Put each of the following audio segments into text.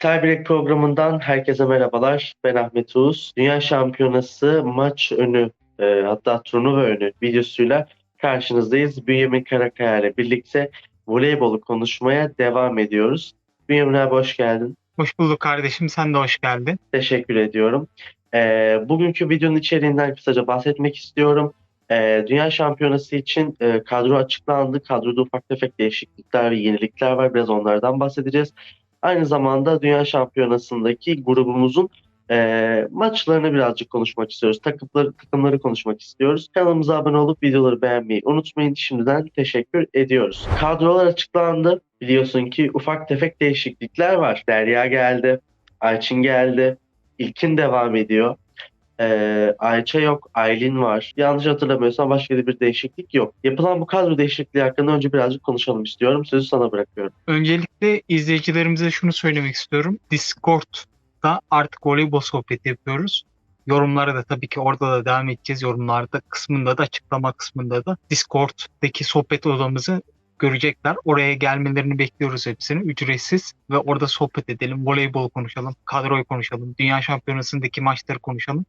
Tiebreak programından herkese merhabalar. Ben Ahmet Uğuz. Dünya Şampiyonası maç önü e, hatta turnuva önü videosuyla karşınızdayız. Bünyamin Karakaya ile birlikte voleybolu konuşmaya devam ediyoruz. Bünyamin abi hoş geldin. Hoş bulduk kardeşim. Sen de hoş geldin. Teşekkür ediyorum. E, bugünkü videonun içeriğinden kısaca bahsetmek istiyorum. E, Dünya Şampiyonası için e, kadro açıklandı. Kadroda ufak tefek değişiklikler ve yenilikler var. Biraz onlardan bahsedeceğiz. Aynı zamanda Dünya Şampiyonası'ndaki grubumuzun e, maçlarını birazcık konuşmak istiyoruz. Takımları, takımları konuşmak istiyoruz. Kanalımıza abone olup videoları beğenmeyi unutmayın. Şimdiden teşekkür ediyoruz. Kadrolar açıklandı. Biliyorsun ki ufak tefek değişiklikler var. Derya geldi. Ayçin geldi. İlkin devam ediyor. Ee, Ayça yok, Aylin var. Yanlış hatırlamıyorsam başka bir değişiklik yok. Yapılan bu kadro değişikliği hakkında önce birazcık konuşalım istiyorum. Sözü sana bırakıyorum. Öncelikle izleyicilerimize şunu söylemek istiyorum. Discord'da artık voleybol sohbeti yapıyoruz. Yorumlara da tabii ki orada da devam edeceğiz. Yorumlarda kısmında da açıklama kısmında da Discord'daki sohbet odamızı görecekler. Oraya gelmelerini bekliyoruz hepsini. Ücretsiz ve orada sohbet edelim. Voleybol konuşalım. Kadroyu konuşalım. Dünya şampiyonasındaki maçları konuşalım.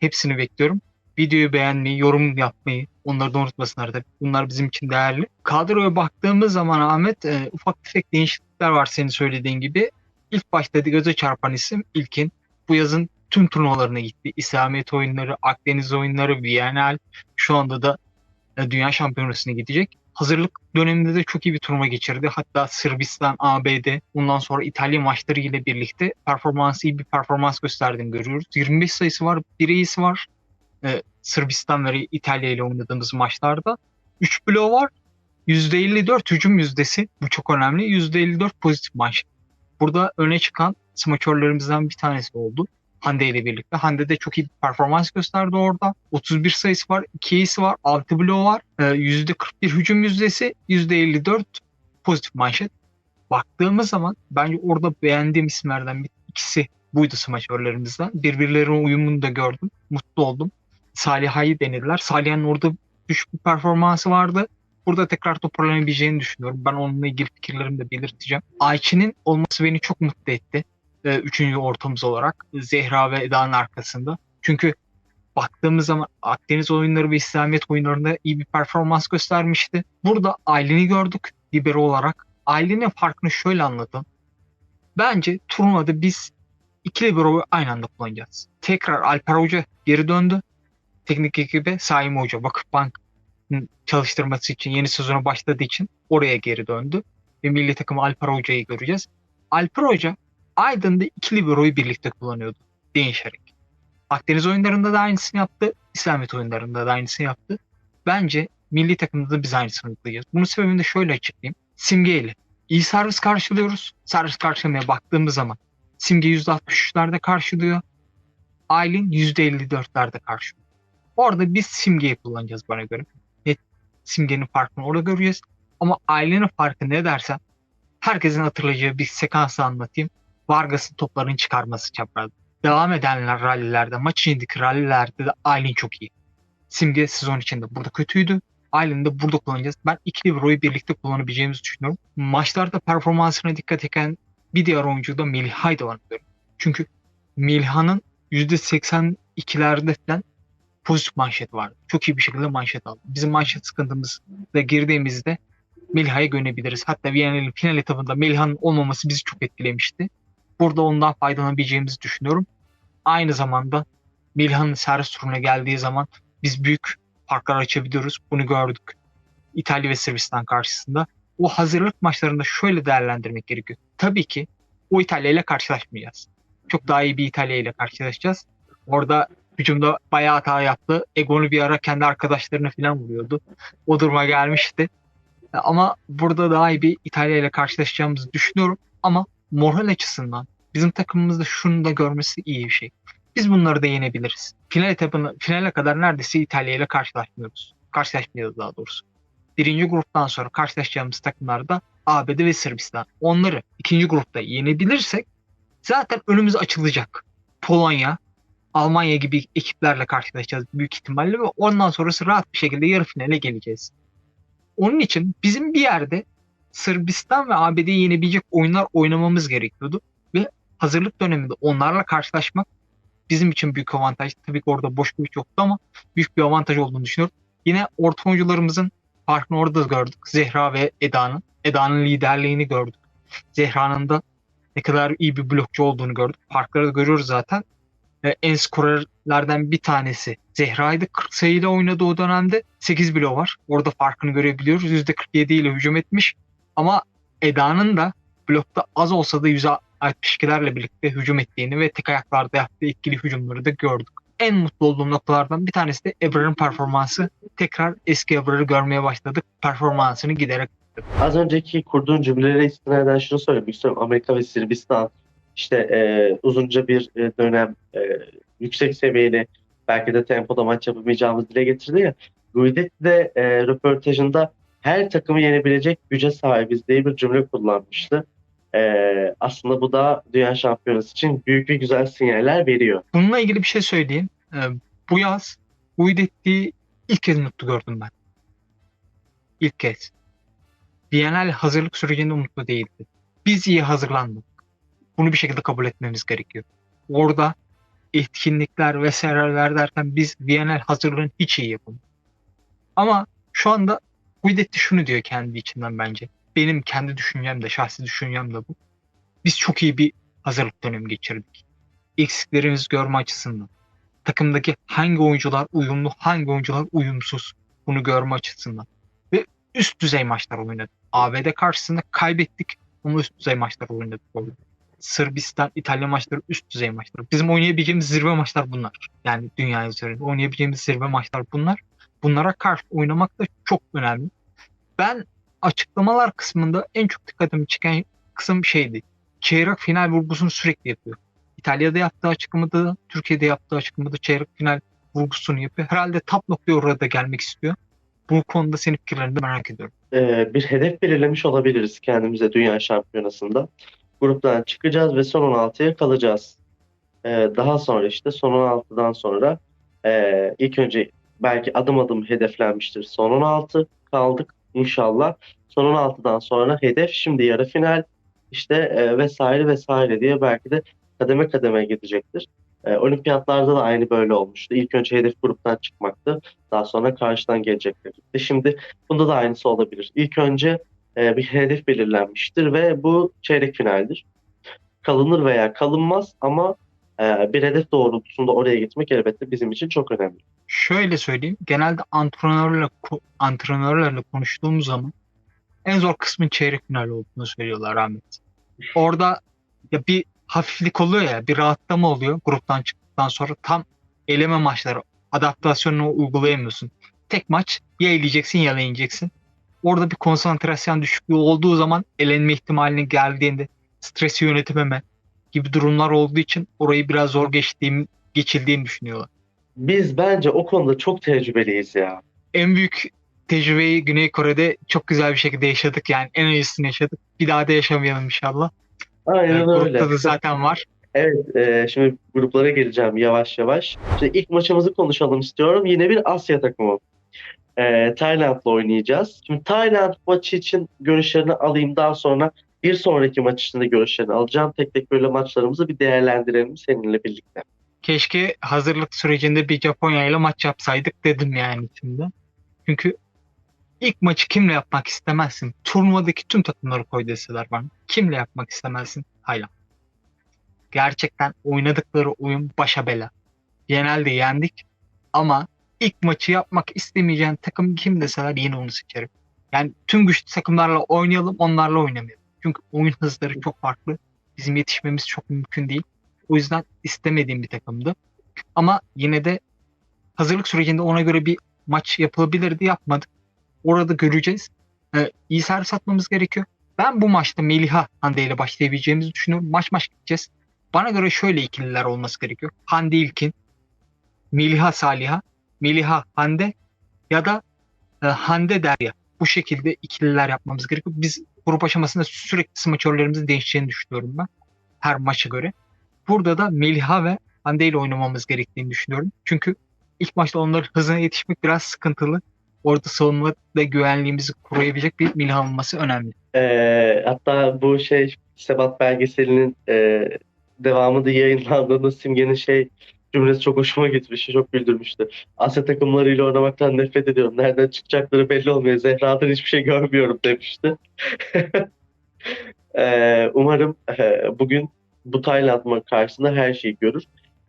Hepsini bekliyorum. Videoyu beğenmeyi, yorum yapmayı onları da unutmasınlar tabii. Bunlar bizim için değerli. Kadroya baktığımız zaman Ahmet e, ufak tefek değişiklikler var senin söylediğin gibi. İlk başta göze çarpan isim İlkin. Bu yazın tüm turnuvalarına gitti. İslamiyet oyunları, Akdeniz oyunları, Viyanal. Şu anda da e, Dünya Şampiyonası'na gidecek. Hazırlık döneminde de çok iyi bir turnuva geçirdi. Hatta Sırbistan, ABD, ondan sonra İtalya maçları ile birlikte performansı iyi bir performans gösterdiğini görüyoruz. 25 sayısı var, bir iyisi var. Ee, Sırbistan ve İtalya ile oynadığımız maçlarda. 3 bloğu var. %54 hücum yüzdesi. Bu çok önemli. %54 pozitif maç. Burada öne çıkan smaçörlerimizden bir tanesi oldu. Hande ile birlikte. Hande de çok iyi bir performans gösterdi orada. 31 sayısı var, 2 iyisi var, 6 bloğu var. Ee, %41 hücum yüzdesi, %54 pozitif manşet. Baktığımız zaman bence orada beğendiğim isimlerden bir ikisi buydu smaçörlerimizden. Birbirlerinin uyumunu da gördüm. Mutlu oldum. Saliha'yı denediler. Saliha'nın orada düşük bir performansı vardı. Burada tekrar toparlanabileceğini düşünüyorum. Ben onunla ilgili fikirlerimi de belirteceğim. Ayçi'nin olması beni çok mutlu etti e, üçüncü ortamız olarak Zehra ve Eda'nın arkasında. Çünkü baktığımız zaman Akdeniz oyunları ve İslamiyet oyunlarında iyi bir performans göstermişti. Burada Aylin'i gördük libero olarak. Aylin'in farkını şöyle anladım. Bence turnuvada biz iki libero'yu aynı anda kullanacağız. Tekrar Alper Hoca geri döndü. Teknik ekibe Saim Hoca Vakıfbank çalıştırması için yeni sezona başladığı için oraya geri döndü. Ve milli takım Alper Hoca'yı göreceğiz. Alper Hoca Aydın'da iki libero'yu birlikte kullanıyordu değişerek. Akdeniz oyunlarında da aynısını yaptı. İslamiyet oyunlarında da aynısını yaptı. Bence milli takımda da biz aynısını uygulayacağız. Bunun sebebini de şöyle açıklayayım. Simge ile iyi servis karşılıyoruz. Servis karşılamaya baktığımız zaman Simge %63'lerde karşılıyor. Aylin %54'lerde karşılıyor. Orada biz Simge'yi kullanacağız bana göre. Net Simge'nin farkını orada göreceğiz. Ama Aylin'in farkı ne dersen herkesin hatırlayacağı bir sekansı anlatayım. Vargas'ın toplarını çıkarması çaprazda. Devam edenler rallilerde, maç içindeki rallilerde de Aylin çok iyi. Simge sezon içinde burada kötüydü. Aylin'i de burada kullanacağız. Ben iki Libro'yu birlikte kullanabileceğimizi düşünüyorum. Maçlarda performansına dikkat eden bir diğer oyuncu da Milha'ydı bana göre. Çünkü Milha'nın %82'lerde falan pozitif manşet vardı. Çok iyi bir şekilde manşet aldı. Bizim manşet sıkıntımızda girdiğimizde Milha'ya gönebiliriz. Hatta Viyana'nın final etabında Milha'nın olmaması bizi çok etkilemişti. Burada ondan faydalanabileceğimizi düşünüyorum. Aynı zamanda Milhan'ın servis turuna geldiği zaman biz büyük farklar açabiliyoruz. Bunu gördük. İtalya ve Sırbistan karşısında. O hazırlık maçlarında şöyle değerlendirmek gerekiyor. Tabii ki o İtalya ile karşılaşmayacağız. Çok daha iyi bir İtalya ile karşılaşacağız. Orada hücumda bayağı hata yaptı. Egon'u bir ara kendi arkadaşlarına falan vuruyordu. O duruma gelmişti. Ama burada daha iyi bir İtalya ile karşılaşacağımızı düşünüyorum. Ama moral açısından bizim takımımızda şunu da görmesi iyi bir şey. Biz bunları da yenebiliriz. Final etabını, finale kadar neredeyse İtalya ile karşılaşmıyoruz. Karşılaşmıyoruz daha doğrusu. Birinci gruptan sonra karşılaşacağımız takımlar da ABD ve Sırbistan. Onları ikinci grupta yenebilirsek zaten önümüz açılacak. Polonya, Almanya gibi ekiplerle karşılaşacağız büyük ihtimalle ve ondan sonrası rahat bir şekilde yarı finale geleceğiz. Onun için bizim bir yerde Sırbistan ve ABD'yi yenebilecek oyunlar oynamamız gerekiyordu. Ve hazırlık döneminde onlarla karşılaşmak bizim için büyük avantaj. Tabii ki orada boş bir yoktu ama büyük bir avantaj olduğunu düşünüyorum. Yine orta oyuncularımızın farkını orada da gördük. Zehra ve Eda'nın. Eda'nın liderliğini gördük. Zehra'nın da ne kadar iyi bir blokçu olduğunu gördük. Farkları da görüyoruz zaten. Ve en skorerlerden bir tanesi Zehra'ydı. 40 sayıyla oynadığı o dönemde 8 bloğu var. Orada farkını görebiliyoruz. %47 ile hücum etmiş. Ama Eda'nın da blokta az olsa da %62'lerle birlikte hücum ettiğini ve tek ayaklarda yaptığı etkili hücumları da gördük. En mutlu olduğum noktalardan bir tanesi de Ebrar'ın performansı. Tekrar eski Ebrar'ı görmeye başladık. Performansını giderek Az önceki kurduğun cümlelere istinaden şunu söylemek istiyorum. Amerika ve Sırbistan işte e, uzunca bir e, dönem e, yüksek seviyeli belki de tempoda maç yapamayacağımız dile getirdi ya. Guidetti de e, röportajında her takımı yenebilecek güce sahibiz diye bir cümle kullanmıştı. E, aslında bu da Dünya Şampiyonası için büyük ve güzel sinyaller veriyor. Bununla ilgili bir şey söyleyeyim. Ee, bu yaz Guidetti'yi ilk kez mutlu gördüm ben. İlk kez. Bienal hazırlık sürecinde mutlu değildi. Biz iyi hazırlandık. Bunu bir şekilde kabul etmemiz gerekiyor. Orada etkinlikler vesaireler derken biz Bienal hazırlığını hiç iyi yapamadık. Ama şu anda Guidetti şunu diyor kendi içinden bence. Benim kendi düşüncem de, şahsi düşüncem de bu. Biz çok iyi bir hazırlık dönemi geçirdik. Eksiklerimizi görme açısından. Takımdaki hangi oyuncular uyumlu, hangi oyuncular uyumsuz bunu görme açısından. Ve üst düzey maçlar oynadık. ABD karşısında kaybettik ama üst düzey maçlar oynadık. Orada. Sırbistan, İtalya maçları üst düzey maçlar. Bizim oynayabileceğimiz zirve maçlar bunlar. Yani dünya üzerinde oynayabileceğimiz zirve maçlar bunlar. Bunlara karşı oynamak da çok önemli. Ben açıklamalar kısmında en çok dikkatimi çeken kısım şeydi. Çeyrek final vurgusunu sürekli yapıyor. İtalya'da yaptığı açıklamada, Türkiye'de yaptığı açıklamada çeyrek final vurgusunu yapıyor. Herhalde top noktaya orada gelmek istiyor. Bu konuda senin fikirlerini de merak ediyorum. Ee, bir hedef belirlemiş olabiliriz kendimize Dünya Şampiyonası'nda. Gruptan çıkacağız ve son 16'ya kalacağız. Ee, daha sonra işte son 16'dan sonra e, ilk önce belki adım adım hedeflenmiştir. Son 16 kaldık inşallah. Son 16'dan sonra hedef şimdi yarı final işte e, vesaire vesaire diye belki de kademe kademe gidecektir. E, olimpiyatlarda da aynı böyle olmuştu. İlk önce hedef gruptan çıkmaktı. Daha sonra karşıdan gelecekler. İşte şimdi bunda da aynısı olabilir. İlk önce e, bir hedef belirlenmiştir ve bu çeyrek finaldir. Kalınır veya kalınmaz ama e, bir hedef doğrultusunda oraya gitmek elbette bizim için çok önemli. Şöyle söyleyeyim. Genelde antrenörle antrenörlerle konuştuğumuz zaman en zor kısmın çeyrek final olduğunu söylüyorlar Ahmet. Orada ya bir hafiflik oluyor ya, bir rahatlama oluyor gruptan çıktıktan sonra tam eleme maçları adaptasyonunu uygulayamıyorsun. Tek maç ya eleyeceksin ya eleneceksin. Orada bir konsantrasyon düşüklüğü olduğu zaman elenme ihtimaline geldiğinde stresi yönetememe gibi durumlar olduğu için orayı biraz zor geçtiğim, geçildiğini düşünüyorlar. Biz bence o konuda çok tecrübeliyiz ya. En büyük tecrübeyi Güney Kore'de çok güzel bir şekilde yaşadık. Yani en iyisini yaşadık. Bir daha da yaşamayalım inşallah. Aynen Yani öyle. grupta da zaten var. Evet, e, şimdi gruplara geleceğim yavaş yavaş. Şimdi ilk maçımızı konuşalım istiyorum. Yine bir Asya takımı. E, Tayland'la oynayacağız. Şimdi Tayland maçı için görüşlerini alayım. Daha sonra bir sonraki maç için de görüşlerini alacağım. Tek tek böyle maçlarımızı bir değerlendirelim seninle birlikte. Keşke hazırlık sürecinde bir Japonya ile maç yapsaydık dedim yani şimdi. Çünkü ilk maçı kimle yapmak istemezsin? Turnuvadaki tüm takımları koy deseler bana. Kimle yapmak istemezsin? Hayla. Gerçekten oynadıkları oyun başa bela. Genelde yendik ama ilk maçı yapmak istemeyeceğin takım kim deseler yine onu seçerim. Yani tüm güçlü takımlarla oynayalım onlarla oynamayalım. Çünkü oyun hızları çok farklı. Bizim yetişmemiz çok mümkün değil. O yüzden istemediğim bir takımdı. Ama yine de hazırlık sürecinde ona göre bir maç yapılabilirdi yapmadık. Orada göreceğiz. Ee, iyi servis atmamız gerekiyor. Ben bu maçta Meliha Hande ile başlayabileceğimizi düşünüyorum. Maç maç gideceğiz. Bana göre şöyle ikililer olması gerekiyor. Hande İlkin, Meliha Saliha, Meliha Hande ya da e, Hande Derya. Bu şekilde ikililer yapmamız gerekiyor. Biz grup aşamasında sürekli smaçörlerimizin değişeceğini düşünüyorum ben. Her maça göre. Burada da Meliha ve Hande ile oynamamız gerektiğini düşünüyorum. Çünkü ilk maçta onların hızına yetişmek biraz sıkıntılı. Orada savunma ve güvenliğimizi koruyabilecek bir Meliha olması önemli. E, hatta bu şey Sebat belgeselinin e, devamında yayınlandığında Simge'nin şey cümlesi çok hoşuma gitmişti. Çok güldürmüştü. Asya takımlarıyla oynamaktan nefret ediyorum. Nereden çıkacakları belli olmuyor. Zehra'dan hiçbir şey görmüyorum demişti. Ee, umarım e, bugün bu Tayland maçı karşısında her şeyi görür.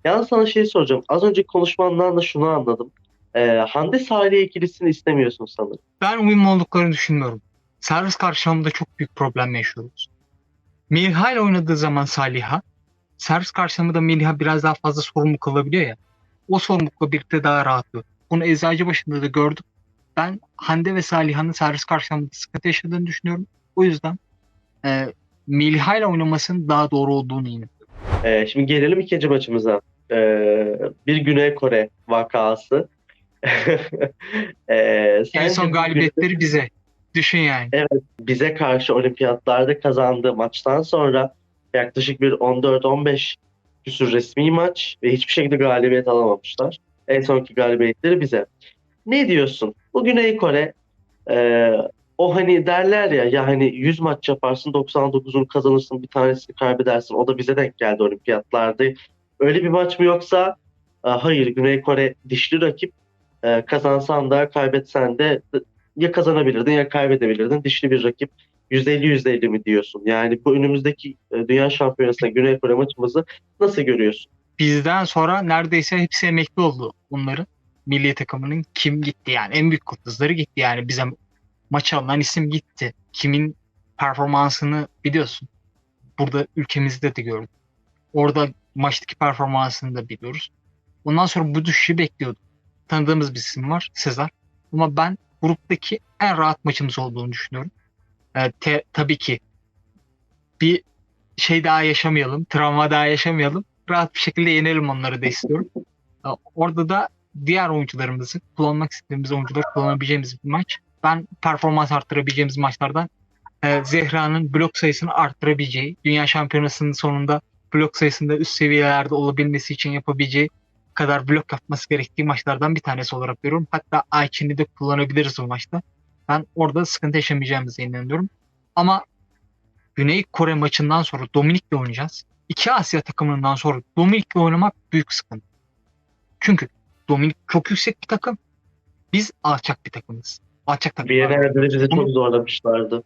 Yalnız sana şey soracağım. Az önceki konuşmandan da şunu anladım. Ee, Hande Salih ikilisini istemiyorsun sanırım. Ben uyumlu olduklarını düşünmüyorum. Servis karşılamında çok büyük problem yaşıyoruz. Melih ile oynadığı zaman Salih'a, servis karşılamında Melih'a biraz daha fazla sorumluluk alabiliyor ya. O sorumlulukla birlikte daha rahatlıyor. Bunu eczacı başında da gördüm. Ben Hande ve Saliha'nın servis karşılamında sıkıntı yaşadığını düşünüyorum. O yüzden e, Melih ile oynamasının daha doğru olduğunu inanıyorum. Ee, şimdi gelelim ikinci maçımıza. Ee, bir Güney Kore vakası. ee, En son galibiyetleri bize. Düşün yani. bize karşı olimpiyatlarda kazandığı maçtan sonra yaklaşık bir 14-15 küsur resmi maç ve hiçbir şekilde galibiyet alamamışlar. En sonki galibiyetleri bize. Ne diyorsun? Bu Güney Kore e, o hani derler ya ya hani 100 maç yaparsın 99'unu kazanırsın bir tanesini kaybedersin. O da bize denk geldi olimpiyatlarda. Öyle bir maç mı yoksa e, hayır Güney Kore dişli rakip E, kazansan da kaybetsen de ya kazanabilirdin ya kaybedebilirdin. Dişli bir rakip. %50-%50 mi diyorsun? Yani bu önümüzdeki e, Dünya Şampiyonası'nda Güney Kore maçımızı nasıl görüyorsun? bizden sonra neredeyse hepsi emekli oldu onların. Milli takımının kim gitti yani en büyük kutuzları gitti yani bize maç alınan isim gitti. Kimin performansını biliyorsun. Burada ülkemizde de gördük. Orada maçtaki performansını da biliyoruz. Ondan sonra bu düşüşü bekliyorduk. Tanıdığımız bir isim var Sezar. Ama ben gruptaki en rahat maçımız olduğunu düşünüyorum. Ee, te- tabii ki bir şey daha yaşamayalım, travma daha yaşamayalım rahat bir şekilde yenelim onları da istiyorum. Orada da diğer oyuncularımızı kullanmak istediğimiz oyuncuları kullanabileceğimiz bir maç. Ben performans arttırabileceğimiz maçlardan e, Zehra'nın blok sayısını arttırabileceği, Dünya Şampiyonası'nın sonunda blok sayısında üst seviyelerde olabilmesi için yapabileceği kadar blok yapması gerektiği maçlardan bir tanesi olarak görüyorum. Hatta Ayçin'i de kullanabiliriz o maçta. Ben orada sıkıntı yaşamayacağımıza inanıyorum. Ama Güney Kore maçından sonra Dominik'le oynayacağız iki Asya takımından sonra Dominik'le oynamak büyük sıkıntı. Çünkü Dominik çok yüksek bir takım. Biz alçak bir takımız. Alçak takım. Viyana'da de bizi çok zorlamışlardı.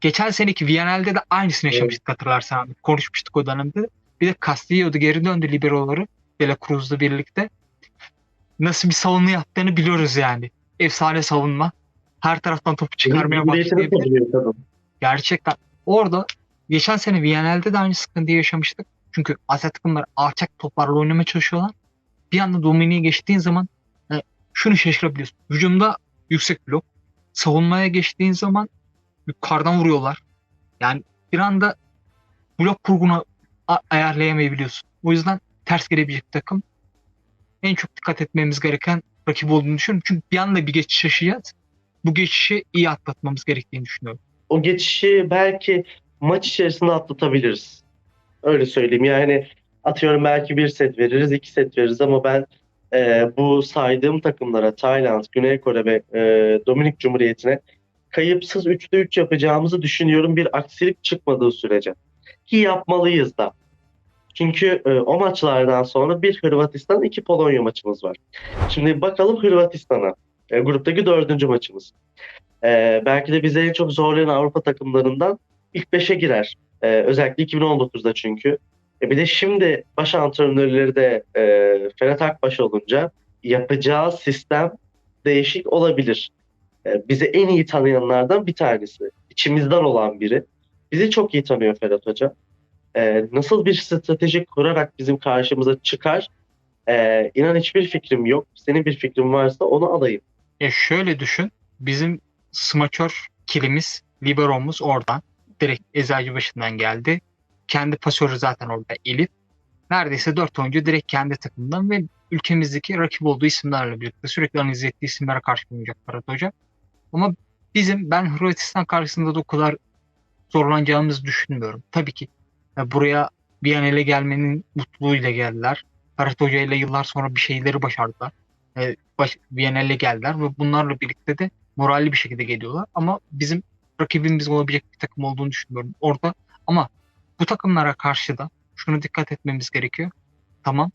Geçen seneki Viyana'da da aynısını yaşamıştık hatırlarsan. Konuşmuştuk o dönemde. Bir de Castillo'da geri döndü liberoları. De La Cruz'la birlikte. Nasıl bir savunma yaptığını biliyoruz yani. Efsane savunma. Her taraftan topu çıkarmaya başlayabilir. Gerçekten. Orada geçen sene Viyana'da da aynı sıkıntıyı yaşamıştık. Çünkü Asya takımları alçak toplarla oynamaya çalışıyorlar. Bir anda Dominik'e geçtiğin zaman e, şunu şaşırabiliyorsun. Hücumda yüksek blok. Savunmaya geçtiğin zaman yukarıdan vuruyorlar. Yani bir anda blok kurgunu ayarlayamayabiliyorsun. O yüzden ters gelebilecek takım. En çok dikkat etmemiz gereken rakip olduğunu düşünüyorum. Çünkü bir anda bir geçiş yaşayacağız. Bu geçişi iyi atlatmamız gerektiğini düşünüyorum. O geçişi belki maç içerisinde atlatabiliriz. Öyle söyleyeyim. Yani atıyorum belki bir set veririz, iki set veririz ama ben e, bu saydığım takımlara Tayland, Güney Kore ve e, Dominik Cumhuriyeti'ne kayıpsız 3'te 3 yapacağımızı düşünüyorum bir aksilik çıkmadığı sürece. Ki yapmalıyız da. Çünkü e, o maçlardan sonra bir Hırvatistan, iki Polonya maçımız var. Şimdi bakalım Hırvatistan'a. E, gruptaki dördüncü maçımız. E, belki de bize en çok zorlayan Avrupa takımlarından ilk 5'e girer. E, özellikle 2019'da çünkü. E, bir de şimdi baş antrenörleri de e, Ferhat Akbaş olunca yapacağı sistem değişik olabilir. E, bizi en iyi tanıyanlardan bir tanesi. İçimizden olan biri. Bizi çok iyi tanıyor Ferhat Hoca. E, nasıl bir strateji kurarak bizim karşımıza çıkar? E, inan hiçbir fikrim yok. Senin bir fikrin varsa onu alayım. Ya şöyle düşün. Bizim smaçör kilimiz, liberomuz oradan. Direkt Eczacıbaşı'ndan geldi. Kendi pasörü zaten orada Elif. Neredeyse dört oyuncu direkt kendi takımından ve ülkemizdeki rakip olduğu isimlerle birlikte sürekli analiz ettiği isimlere karşı oynayacak Ferhat Hoca. Ama bizim ben Hırvatistan karşısında da o kadar zorlanacağımızı düşünmüyorum. Tabii ki ya buraya Viyana'ya gelmenin mutluluğuyla geldiler. Ferhat Hoca ile yıllar sonra bir şeyleri başardılar. E, geldiler ve bunlarla birlikte de moralli bir şekilde geliyorlar. Ama bizim rakibimiz olabilecek bir takım olduğunu düşünüyorum orada. Ama bu takımlara karşı da şunu dikkat etmemiz gerekiyor. Tamam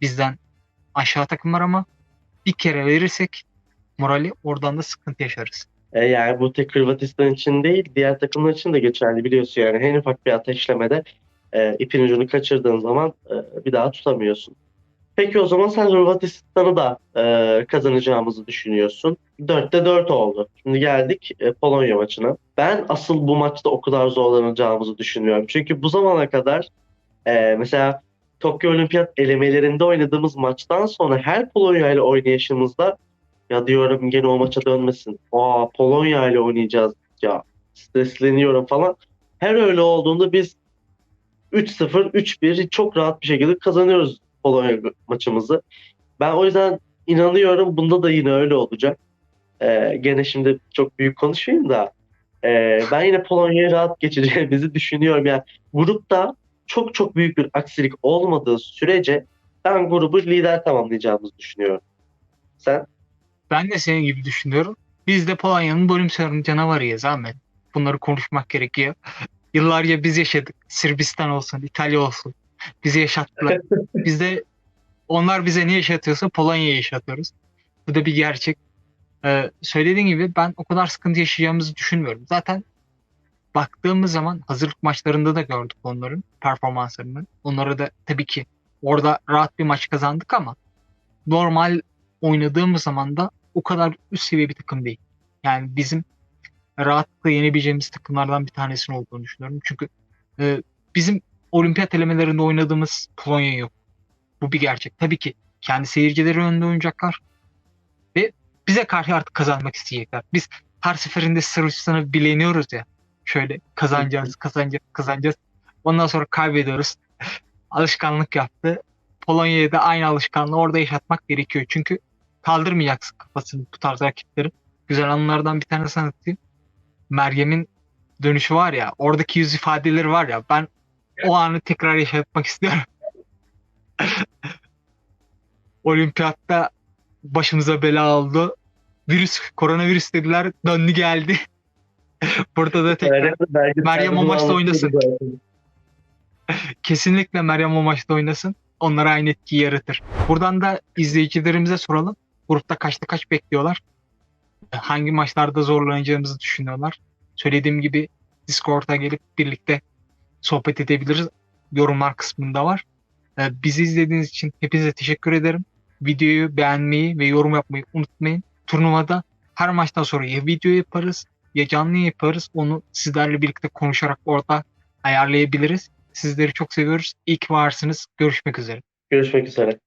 bizden aşağı takım var ama bir kere verirsek morali oradan da sıkıntı yaşarız. E, yani bu tek Hırvatistan için değil, diğer takımlar için de geçerli biliyorsun yani. En ufak bir ateşlemede e, ipin ucunu kaçırdığın zaman e, bir daha tutamıyorsun. Peki o zaman sen Hırvatistan'ı da e, kazanacağımızı düşünüyorsun. 4'te 4 oldu. Şimdi geldik e, Polonya maçına. Ben asıl bu maçta o kadar zorlanacağımızı düşünüyorum. Çünkü bu zamana kadar e, mesela Tokyo Olimpiyat elemelerinde oynadığımız maçtan sonra her Polonya ile oynayışımızda ya diyorum gene o maça dönmesin. Aa Polonya ile oynayacağız ya stresleniyorum falan. Her öyle olduğunda biz 3-0, 3-1 çok rahat bir şekilde kazanıyoruz Polonya maçımızı. Ben o yüzden inanıyorum bunda da yine öyle olacak. Ee, gene şimdi çok büyük konuşmayayım da ee, ben yine Polonya'yı rahat geçeceğimizi düşünüyorum. Yani grupta çok çok büyük bir aksilik olmadığı sürece ben grubu lider tamamlayacağımızı düşünüyorum. Sen? Ben de senin gibi düşünüyorum. Biz de Polonya'nın bölüm sorunu canavarıyız Ahmet. Bunları konuşmak gerekiyor. Yıllarca biz yaşadık. Sırbistan olsun, İtalya olsun. Bizi yaşattılar. Biz de onlar bize ne yaşatıyorsa Polonya'ya yaşatıyoruz. Bu da bir gerçek. Ee, söylediğin gibi ben o kadar sıkıntı yaşayacağımızı düşünmüyorum. Zaten baktığımız zaman hazırlık maçlarında da gördük onların performanslarını. Onlara da tabii ki orada rahat bir maç kazandık ama normal oynadığımız zaman da o kadar üst seviye bir takım değil. Yani bizim rahatlıkla yenebileceğimiz takımlardan bir tanesinin olduğunu düşünüyorum. Çünkü e, bizim olimpiyat elemelerinde oynadığımız Polonya yok. Bu bir gerçek. Tabii ki kendi seyircileri önünde oynayacaklar ve bize karşı artık kazanmak isteyecekler. Biz her seferinde Sırbistan'ı bileniyoruz ya. Şöyle kazanacağız, kazanacağız, kazanacağız. Ondan sonra kaybediyoruz. Alışkanlık yaptı. Polonya'ya da aynı alışkanlığı orada yaşatmak gerekiyor. Çünkü kaldırmayacaksın kafasını bu tarz rakiplerin. Güzel anılardan bir tanesi anlatayım. Meryem'in dönüşü var ya, oradaki yüz ifadeleri var ya, ben o anı tekrar yaşatmak istiyorum. Olimpiyatta başımıza bela oldu. Virüs, koronavirüs dediler, döndü geldi. Burada da tekrar Meryem o maçta oynasın. kesinlikle Meryem o maçta oynasın. Onlara aynı etkiyi yaratır. Buradan da izleyicilerimize soralım. Grupta kaçta kaç bekliyorlar? Hangi maçlarda zorlanacağımızı düşünüyorlar? Söylediğim gibi Discord'a gelip birlikte sohbet edebiliriz. Yorumlar kısmında var. Ee, Bizi izlediğiniz için hepinize teşekkür ederim. Videoyu beğenmeyi ve yorum yapmayı unutmayın. Turnuvada her maçtan sonra ya video yaparız ya canlı yaparız. Onu sizlerle birlikte konuşarak orada ayarlayabiliriz. Sizleri çok seviyoruz. İyi ki varsınız. Görüşmek üzere. Görüşmek üzere.